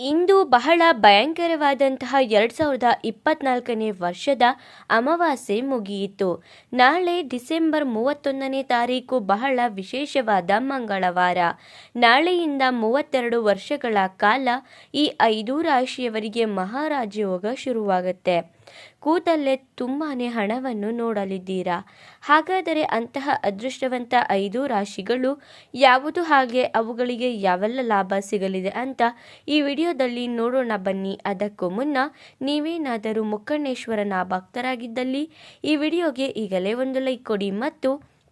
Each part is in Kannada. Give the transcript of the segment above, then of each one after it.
ಇಂದು ಬಹಳ ಭಯಂಕರವಾದಂತಹ ಎರಡು ಸಾವಿರದ ಇಪ್ಪತ್ನಾಲ್ಕನೇ ವರ್ಷದ ಅಮಾವಾಸ್ಯೆ ಮುಗಿಯಿತು. ನಾಳೆ ಡಿಸೆಂಬರ್ ಮೂವತ್ತೊಂದನೇ ತಾರೀಕು ಬಹಳ ವಿಶೇಷವಾದ ಮಂಗಳವಾರ. ನಾಳೆಯಿಂದ ಮೂವತ್ತೆರಡು ವರ್ಷಗಳ ಕಾಲ ಈ ಐದು ರಾಶಿಯವರಿಗೆ ಮಹಾರಾಜಯೋಗ ಶುರುವಾಗುತ್ತೆ. ಕೂತಲ್ಲೇ ತುಂಬಾನೇ ಹಣವನ್ನು ನೋಡಲಿದ್ದೀರಾ? ಹಾಗಾದರೆ ಅಂತಹ ಅದೃಷ್ಟವಂತ ಐದು ರಾಶಿಗಳು ಯಾವುದು? ಹಾಗೆ ಅವುಗಳಿಗೆ ಯಾವೆಲ್ಲ ಲಾಭ ಸಿಗಲಿದೆ ಅಂತ ಈ ವಿಡಿಯೋದಲ್ಲಿ ನೋಡೋಣ ಬನ್ನಿ. ಅದಕ್ಕೂ ಮುನ್ನ ನೀವೇನಾದರೂ ಮುಕ್ಕಣ್ಣೇಶ್ವರನ ಭಕ್ತರಾಗಿದ್ದಲ್ಲಿ ಈ ವಿಡಿಯೋಗೆ ಈಗಲೇ ಒಂದು ಲೈಕ್ ಕೊಡಿ ಮತ್ತು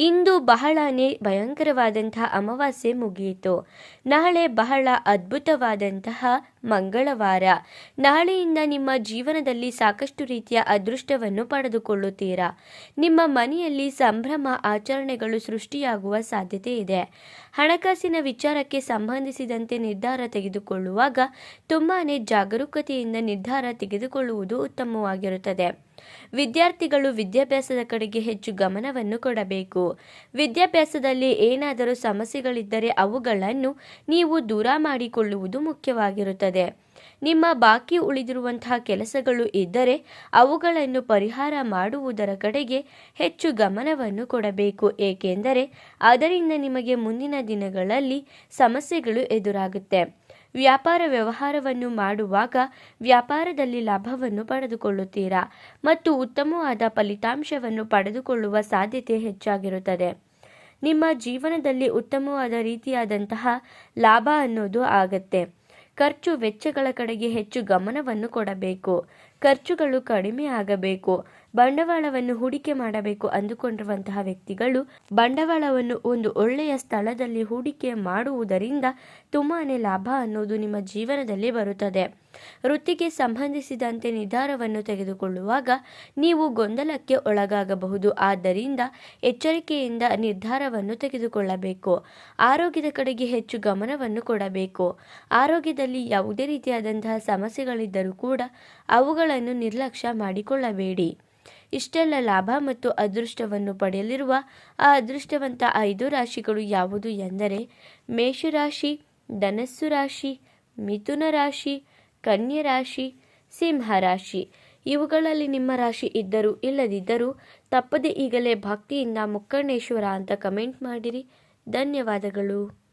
ಇಂದು ಬಹಳನೇ ಭಯಂಕರವಾದಂತಹ ಅಮಾವಾಸ್ಯೆ ಮುಗಿಯಿತು. ನಾಳೆ ಬಹಳ ಅದ್ಭುತವಾದಂತಹ ಮಂಗಳವಾರ. ನಾಳೆಯಿಂದ ನಿಮ್ಮ ಜೀವನದಲ್ಲಿ ಸಾಕಷ್ಟು ರೀತಿಯ ಅದೃಷ್ಟವನ್ನು ಪಡೆದುಕೊಳ್ಳುತ್ತೀರಾ? ನಿಮ್ಮ ಮನೆಯಲ್ಲಿ ಸಂಭ್ರಮ ಆಚರಣೆಗಳು ಸೃಷ್ಟಿಯಾಗುವ ಸಾಧ್ಯತೆ ಇದೆ. ಹಣಕಾಸಿನ ವಿಚಾರಕ್ಕೆ ಸಂಬಂಧಿಸಿದಂತೆ ನಿರ್ಧಾರ ತೆಗೆದುಕೊಳ್ಳುವಾಗ ತುಂಬಾ ಜಾಗರೂಕತೆಯಿಂದ ನಿರ್ಧಾರ ತೆಗೆದುಕೊಳ್ಳುವುದು ಉತ್ತಮವಾಗಿರುತ್ತದೆ. ವಿದ್ಯಾರ್ಥಿಗಳು ವಿದ್ಯಾಭ್ಯಾಸದ ಕಡೆಗೆ ಹೆಚ್ಚು ಗಮನವನ್ನು ಕೊಡಬೇಕು. ವಿದ್ಯಾಭ್ಯಾಸದಲ್ಲಿ ಏನಾದರೂ ಸಮಸ್ಯೆಗಳಿದ್ದರೆ ಅವುಗಳನ್ನು ನೀವು ದೂರ ಮಾಡಿಕೊಳ್ಳುವುದು ಮುಖ್ಯವಾಗಿರುತ್ತದೆ. ನಿಮ್ಮ ಬಾಕಿ ಉಳಿದಿರುವಂತಹ ಕೆಲಸಗಳು ಇದ್ದರೆ ಅವುಗಳನ್ನು ಪರಿಹಾರ ಮಾಡುವುದರ ಕಡೆಗೆ ಹೆಚ್ಚು ಗಮನವನ್ನು ಕೊಡಬೇಕು. ಏಕೆಂದರೆ ಅದರಿಂದ ನಿಮಗೆ ಮುಂದಿನ ದಿನಗಳಲ್ಲಿ ಸಮಸ್ಯೆಗಳು ಎದುರಾಗುತ್ತೆ. ವ್ಯಾಪಾರ ವ್ಯವಹಾರವನ್ನು ಮಾಡುವಾಗ ವ್ಯಾಪಾರದಲ್ಲಿ ಲಾಭವನ್ನು ಪಡೆದುಕೊಳ್ಳುತ್ತೀರಾ? ಮತ್ತು ಉತ್ತಮವಾದ ಫಲಿತಾಂಶವನ್ನು ಪಡೆದುಕೊಳ್ಳುವ ಸಾಧ್ಯತೆ ಹೆಚ್ಚಾಗಿರುತ್ತದೆ. ನಿಮ್ಮ ಜೀವನದಲ್ಲಿ ಉತ್ತಮವಾದ ರೀತಿಯಾದಂತಹ ಲಾಭ ಅನ್ನೋದು ಆಗತ್ತೆ. ಖರ್ಚು ವೆಚ್ಚಗಳ ಕಡೆಗೆ ಹೆಚ್ಚು ಗಮನವನ್ನು ಕೊಡಬೇಕು. ಖರ್ಚುಗಳು ಕಡಿಮೆ ಆಗಬೇಕು. ಬಂಡವಾಳವನ್ನು ಹೂಡಿಕೆ ಮಾಡಬೇಕು ಅಂದುಕೊಂಡಿರುವಂತಹ ವ್ಯಕ್ತಿಗಳು ಬಂಡವಾಳವನ್ನು ಒಂದು ಒಳ್ಳೆಯ ಸ್ಥಳದಲ್ಲಿ ಹೂಡಿಕೆ ಮಾಡುವುದರಿಂದ ತುಂಬಾ ಲಾಭ ಅನ್ನೋದು ನಿಮ್ಮ ಜೀವನದಲ್ಲಿ ಬರುತ್ತದೆ. ವೃತ್ತಿಗೆ ಸಂಬಂಧಿಸಿದಂತೆ ನಿರ್ಧಾರವನ್ನು ತೆಗೆದುಕೊಳ್ಳುವಾಗ ನೀವು ಗೊಂದಲಕ್ಕೆ ಒಳಗಾಗಬಹುದು. ಆದ್ದರಿಂದ ಎಚ್ಚರಿಕೆಯಿಂದ ನಿರ್ಧಾರವನ್ನು ತೆಗೆದುಕೊಳ್ಳಬೇಕು. ಆರೋಗ್ಯದ ಕಡೆಗೆ ಹೆಚ್ಚು ಗಮನವನ್ನು ಕೊಡಬೇಕು. ಆರೋಗ್ಯದಲ್ಲಿ ಯಾವುದೇ ರೀತಿಯಾದಂತಹ ಸಮಸ್ಯೆಗಳಿದ್ದರೂ ಕೂಡ ಅವುಗಳನ್ನು ನಿರ್ಲಕ್ಷ್ಯ ಮಾಡಿಕೊಳ್ಳಬೇಡಿ. ಇಷ್ಟೆಲ್ಲ ಲಾಭ ಮತ್ತು ಅದೃಷ್ಟವನ್ನು ಪಡೆಯಲಿರುವ ಆ ಅದೃಷ್ಟವಂತ ಐದು ರಾಶಿಗಳು ಯಾವುದು ಎಂದರೆ ಮೇಷರಾಶಿ, ಧನಸ್ಸು ರಾಶಿ, ಮಿಥುನ ರಾಶಿ ಕನ್ಯೆ ರಾಶಿ, ಸಿಂಹ ರಾಶಿ. ಇವುಗಳಲ್ಲಿ ನಿಮ್ಮ ರಾಶಿ ಇದ್ದರೂ ಇಲ್ಲದಿದ್ದರೂ ತಪ್ಪದೆ ಈಗಲೇ ಭಕ್ತಿಯಿಂದ ಮುಕ್ಕರ್ಣೇಶ್ವರ ಅಂತ ಕಮೆಂಟ್ ಮಾಡಿರಿ. ಧನ್ಯವಾದಗಳು.